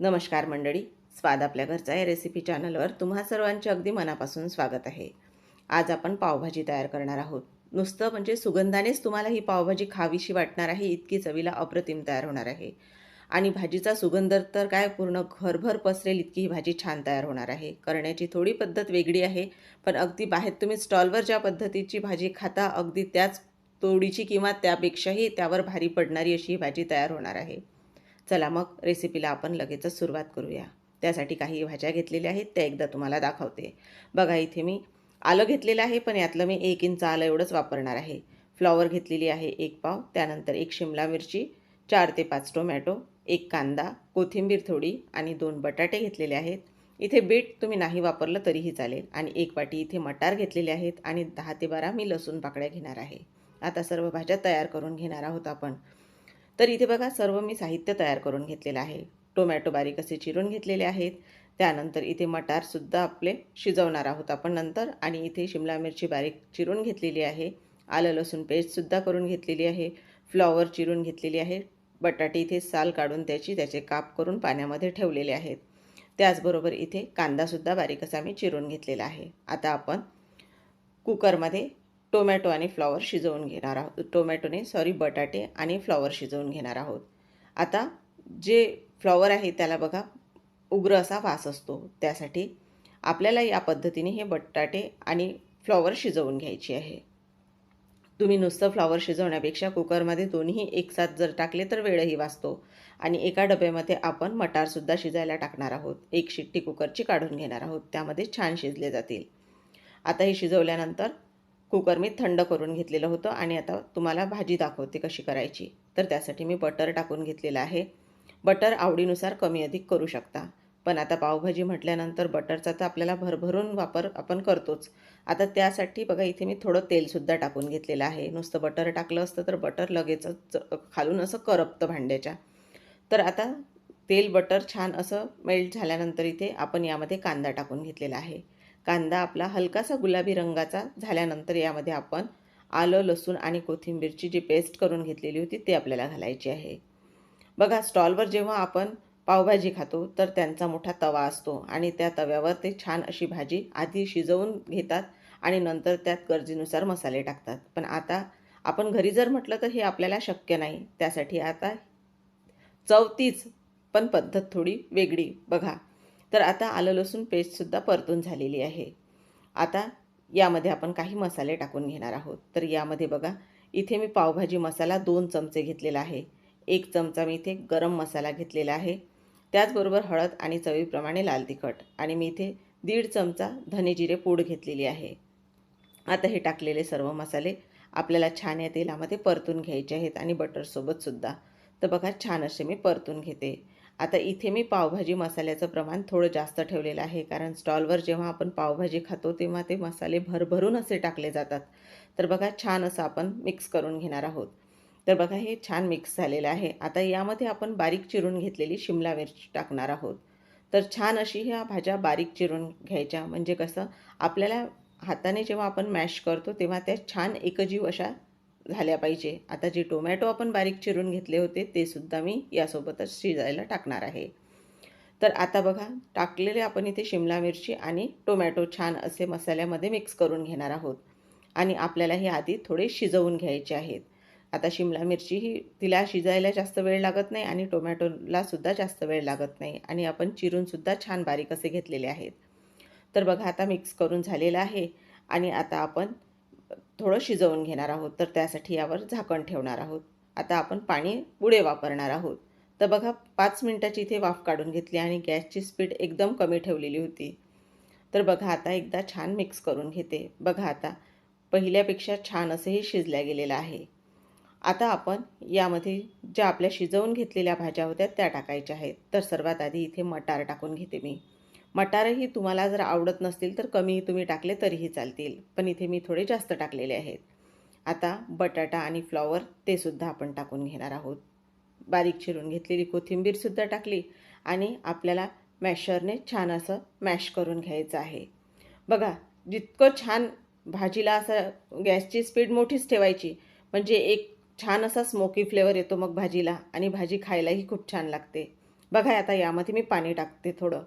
नमस्कार मंडळी स्वाद आपल्या घरचा या रेसिपी चॅनलवर तुम्हा सर्वांचे अगदी मनापासून स्वागत आहे. आज आपण पावभाजी तयार करणार आहोत. नुसतं म्हणजे सुगंधानेच तुम्हाला ही पावभाजी खावीशी वाटणार आहे इतकी चवीला अप्रतिम तयार होणार आहे. आणि भाजीचा सुगंध तर काय पूर्ण घरभर पसरेल इतकी ही भाजी छान तयार होणार आहे. करण्याची थोडी पद्धत वेगळी आहे पण अगदी बाहेर तुम्ही स्टॉलवर ज्या पद्धतीची भाजी खाता अगदी त्याच तोडीची किंवा त्यापेक्षाही त्यावर भारी पडणारी अशी ही भाजी तयार होणार आहे. चला मग रेसिपीला आपण लगेचच सुरुवात करूया. त्यासाठी काही भाज्या घेतलेल्या आहेत त्या एकदा तुम्हाला दाखवते. बघा इथे मी आलं घेतलेलं आहे पण यातलं मी एक इंच आलं एवढंच वापरणार आहे. फ्लॉवर घेतलेली आहे एक पाव त्यानंतर एक शिमला मिरची चार ते पाच टोमॅटो एक कांदा कोथिंबीर थोडी आणि दोन बटाटे घेतलेले आहेत. इथे बीट तुम्ही नाही वापरलं तरीही चालेल आणि एक वाटी इथे मटार घेतलेले आहेत आणि दहा ते बारा मी लसूण पाकळ्या घेणार आहे. आता सर्व भाज्या तयार करून घेणार आहोत आपण. तर इथे बघा सर्व मी साहित्य तयार करून घेतलेलं आहे. टोमॅटो बारीक असे चिरून घेतलेले आहेत. त्यानंतर इथे मटारसुद्धा आपले शिजवणार आहोत आपण नंतर आणि इथे शिमला मिरची बारीक चिरून घेतलेली आहे. आलं लसूण पेस्टसुद्धा करून घेतलेली आहे. फ्लॉवर चिरून घेतलेली आहे. बटाटे इथे साल काढून त्याची त्याचे काप करून पाण्यामध्ये ठेवलेले आहेत. त्याचबरोबर इथे कांदासुद्धा बारीक असा मी चिरून घेतलेला आहे. आता आपण कुकरमध्ये टोमॅटो आणि फ्लॉवर शिजवून घेणार आहोत. टोमॅटोने सॉरी बटाटे आणि फ्लॉवर शिजवून घेणार आहोत. आता जे फ्लॉवर आहे त्याला बघा उग्र असा वास असतो. त्यासाठी आपल्याला या पद्धतीने हे बटाटे आणि फ्लॉवर शिजवून घ्यायची आहे. तुम्ही नुसतं फ्लॉवर शिजवण्यापेक्षा कुकरमध्ये दोन्ही एकसाथ जर टाकले तर वेळही वाचतो. आणि एका डब्यामध्ये आपण मटारसुद्धा शिजायला टाकणार आहोत. एक शिट्टी कुकरची काढून घेणार आहोत. त्यामध्ये छान शिजले जातील. आता हे शिजवल्यानंतर कुकर मी थंड करून घेतलेलं होतं आणि आता तुम्हाला भाजी दाखवते कशी करायची. तर त्यासाठी मी बटर टाकून घेतलेलं आहे. बटर आवडीनुसार कमी अधिक करू शकता. पण आता पावभाजी म्हटल्यानंतर बटरचा तर आपल्याला भरभरून वापर आपण करतोच. आता त्यासाठी बघा इथे मी थोडं तेलसुद्धा टाकून घेतलेलं आहे. नुसतं बटर टाकलं असतं तर बटर लगेचच खालून असं करपतं भांड्याच्या. तर आता तेल बटर छान असं मेल्ट झाल्यानंतर इथे आपण यामध्ये कांदा टाकून घेतलेला आहे. कांदा आपला हलकासा गुलाबी रंगाचा झाल्यानंतर यामध्ये आपण आलं लसूण आणि कोथिंबीरची जी पेस्ट करून घेतलेली होती ती आपल्याला घालायची आहे. बघा स्टॉलवर जेव्हा आपण पावभाजी खातो तर त्यांचा मोठा तवा असतो आणि त्या तव्यावर ते छान अशी भाजी आधी शिजवून घेतात आणि नंतर त्यात गरजेनुसार मसाले टाकतात. पण आता आपण घरी जर म्हटलं तर हे आपल्याला शक्य नाही. त्यासाठी आता चवतीच पण पद्धत थोडी वेगळी. बघा तर आता आलं लसूण पेस्टसुद्धा परतून झालेली आहे. आता यामध्ये आपण काही मसाले टाकून घेणार आहोत. तर यामध्ये बघा इथे मी पावभाजी मसाला दोन चमचे घेतलेला आहे. एक चमचा मी इथे गरम मसाला घेतलेला आहे. त्याचबरोबर हळद आणि चवीप्रमाणे लाल तिखट आणि मी इथे दीड चमचा धने जिरे पूड घेतलेली आहे. आता हे टाकलेले सर्व मसाले आपल्याला छान या तेलामध्ये परतून घ्यायचे आहेत आणि बटरसोबतसुद्धा तर बघा छान असे मी परतून घेते. आता इथे मी पावभाजी मसाल्याचं प्रमाण थोडं जास्त ठेवलेलं आहे कारण स्टॉलवर जेव्हा आपण पावभाजी खातो तेव्हा ते मसाले भरभरून असे टाकले जातात. तर बघा छान असं आपण मिक्स करून घेणार आहोत. तर बघा हे छान मिक्स झालेलं आहे. आता यामध्ये आपण बारीक चिरून घेतलेली शिमला मिरची टाकणार आहोत. तर छान अशी ह्या भाज्या बारीक चिरून घ्यायच्या. म्हणजे कसं आपल्याला हाताने जेव्हा आपण मॅश करतो तेव्हा त्या छान एकजीव अशा झाल्या पाहिजे. आता जे टोमॅटो आपण बारीक चिरून घेतले होते ते सुद्धा मी यासोबतच शिजायला टाकणार आहे. तर आता बघा टाकलेले आपण इथे शिमला मिरची आणि टोमॅटो छान असे मसाल्यामध्ये मिक्स करून घेणार आहोत. आणि आपल्याला हे आधी थोडे शिजवून घ्यायचे आहेत. आता शिमला मिरची ही तिला शिजायला जास्त वेळ लागत नाही आणि टोमॅटोला सुद्धा जास्त वेळ लागत नाही. आणि आपण चिरूनसुद्धा छान बारीक असे घेतलेले आहेत. तर बघा आता मिक्स करून झालेलं आहे. आणि आता आपण थोडं शिजवून घेणार आहोत तर त्यासाठी यावर झाकण ठेवणार आहोत. आता आपण पाणी पुढे वापरणार आहोत. तर बघा पाच मिनटाची इथे वाफ काढून घेतली आणि गॅसची स्पीड एकदम कमी ठेवलेली होती. तर बघा आता एकदा छान मिक्स करून घेते. बघा आता पहिल्यापेक्षा छान असंही शिजल्या गेलेलं आहे. आता आपण यामध्ये ज्या आपल्या शिजवून घेतलेल्या भाज्या होत्या त्या टाकायच्या आहेत. तर सर्वात आधी इथे मटार टाकून घेते मी. मटारही तुम्हाला जर आवडत नसतील तर कमी तुम्ही टाकले तरीही चालतील. पण इथे मी थोडे जास्त टाकलेले आहेत. आता बटाटा आणि फ्लॉवर ते सुद्धा आपण टाकून घेणार आहोत. बारीक चिरून घेतलेली कोथिंबीरसुद्धा टाकली आणि आपल्याला मॅशरने छान असं मॅश करून घ्यायचं आहे. बघा जितकं छान भाजीला असं गॅसची स्पीड मोठीच ठेवायची म्हणजे एक छान असा स्मोकी फ्लेवर येतो मग भाजीला आणि भाजी खायलाही खूप छान लागते. बघा आता यामध्ये मी पाणी टाकते थोडं.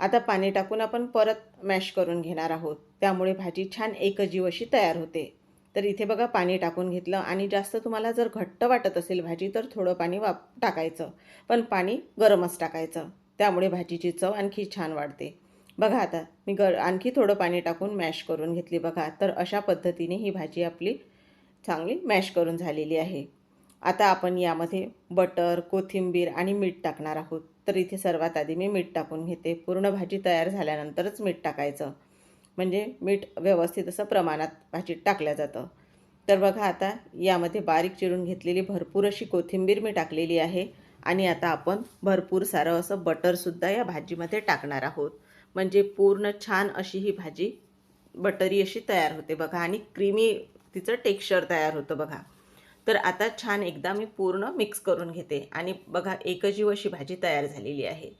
आता पाणी टाकून आपण परत मॅश करून घेणार आहोत. त्यामुळे भाजी छान एकजीव अशी तयार होते. तर इथे बघा पाणी टाकून घेतलं आणि जास्त तुम्हाला जर घट्ट वाटत असेल भाजी तर थोडं पाणी वाप टाकायचं. पण पाणी गरमच टाकायचं. त्यामुळे भाजीची चव आणखी छान वाढते. बघा आता मी ग आणखी थोडं पाणी टाकून मॅश करून घेतली बघा. तर अशा पद्धतीने ही भाजी आपली चांगली मॅश करून झालेली आहे. आता आपण यामध्ये बटर कोथिंबीर आणि मीठ टाकणार आहोत. तर इथे सर्वात आधी मी मीठ टाकून घेते. पूर्ण भाजी तयार झाल्यानंतरच मीठ टाकायचं. म्हणजे मीठ व्यवस्थित असं प्रमाणात भाजीत टाकलं जातं. तर बघा आता यामध्ये बारीक चिरून घेतलेली भरपूर अशी कोथिंबीर मी टाकलेली आहे. आणि आता आपण भरपूर सारं असं बटरसुद्धा या भाजीमध्ये टाकणार आहोत. म्हणजे पूर्ण छान अशी ही भाजी बटरी अशी तयार होते बघा. आणि क्रीमी तिचं टेक्स्चर तयार होतं बघा. तर आता छान एकदा मी पूर्ण मिक्स करून घेते. आणि बघा एकजीव अशी भाजी तयार झालेली आहे.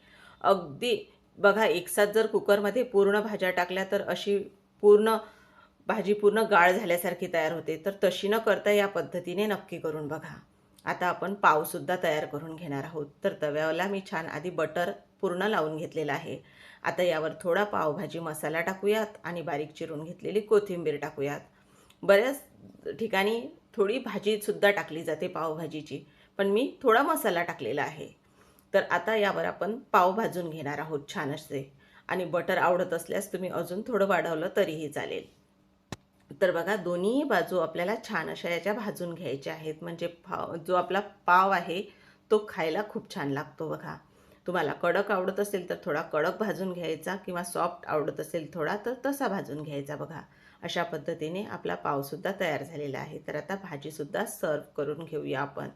अगदी बघा एकसाथ जर कुकरमध्ये पूर्ण भाज्या टाकल्या तर अशी पूर्ण भाजी पूर्ण गाळ झाल्यासारखी तयार होते. तर तशी न करता या पद्धतीने नक्की करून बघा. आता आपण पावसुद्धा तयार करून घेणार आहोत. तर तव्याला मी छान आधी बटर पूर्ण लावून घेतलेलं आहे. आता यावर थोडा पावभाजी मसाला टाकूयात आणि बारीक चिरून घेतलेली कोथिंबीर टाकूयात. बऱ्याच ठिकाणी थोडी भाजीसुद्धा टाकली जाते पावभाजीची. पण मी थोडा मसाला टाकलेला आहे. तर आता यावर आपण पाव भाजून घेणार आहोत छान असे आणि बटर आवडत असल्यास तुम्ही अजून थोडं वाढवलं तरीही चालेल. तर बघा दोन्ही बाजू आपल्याला छान अशा याच्या भाजून घ्यायच्या आहेत. म्हणजे पाव जो आपला पाव आहे तो खायला खूप छान लागतो बघा. तुम्हाला कडक आवडत असेल तर थोडा कडक भाजून घ्यायचा किंवा सॉफ्ट आवडत असेल थोडा तर तसा भाजून घ्यायचा बघा. अशा पद्धतीने आपला पावसुद्धा तयार झालेला आहे. तर आता भाजीसुद्धा सर्व करून घेऊया आपण.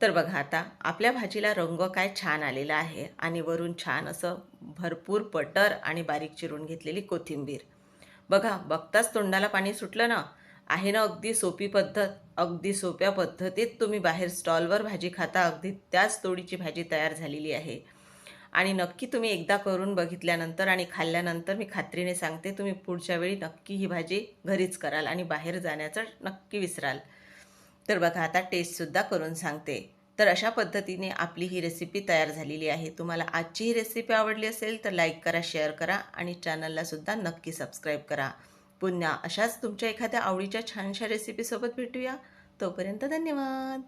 तर बघा आता आपल्या भाजीला रंग काय छान आलेला आहे आणि वरून छान असं भरपूर बटर आणि बारीक चिरून घेतलेली कोथिंबीर. बघा बघताच तोंडाला पाणी सुटलं ना? आहे ना अगदी सोपी पद्धत? अगदी सोप्या पद्धतीत तुम्ही बाहेर स्टॉलवर भाजी खाता अगदी त्याच तोडीची भाजी तयार झालेली आहे. आणि नक्की तुम्ही एकदा करून बघितल्यानंतर आणि खाल्ल्यानंतर मी खात्रीने सांगते तुम्ही पुढच्या वेळी नक्की ही भाजी घरीच कराल आणि बाहेर जाण्याचं नक्की विसराल. तर बघा आता टेस्टसुद्धा करून सांगते. तर अशा पद्धतीने आपली ही रेसिपी तयार झालेली आहे. तुम्हाला आजची ही रेसिपी आवडली असेल तर लाईक करा शेअर करा आणि चॅनललासुद्धा नक्की सबस्क्राईब करा. पुन्हा अशाच तुमच्या एखाद्या आवडीच्या छानशा रेसिपीसोबत भेटूया. तोपर्यंत धन्यवाद!